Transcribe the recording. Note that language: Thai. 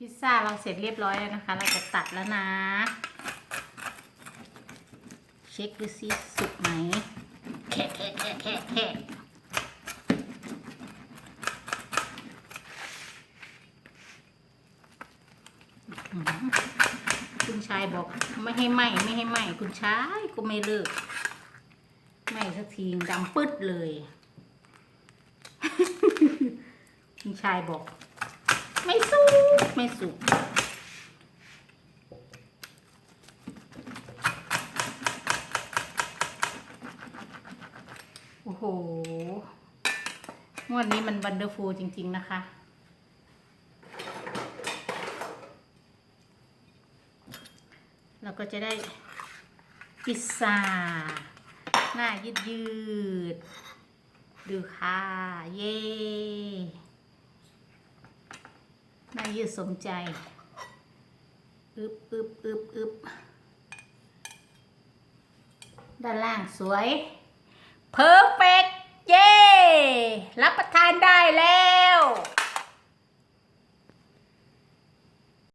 พิซซ่าเราเสร็จเรียบร้อยแล้วนะคะ เราจะตัดแล้วนะ เช็คดูซิสุกไหมแคะแคะแคะแคะแคะอื้อหือคุณชายบอกไม่ให้ไหมไม่ให้ไหมคุณชายก็ไม่เลิกไหมสักทีดำปึ๊ดเลย คุณชายบอก ไม่สุกไม่สุกโอ้โหงวดนี้มันวันเดอร์ฟูลจริง ๆ นะคะเราก็จะได้พิซซ่าหน้ายืดยืด ดูค่ะ เย้ ยืดสมใจอึบอึบอึบอึบด้านล่างสวยเพอร์เฟกเย้รับประทานได้แล้ว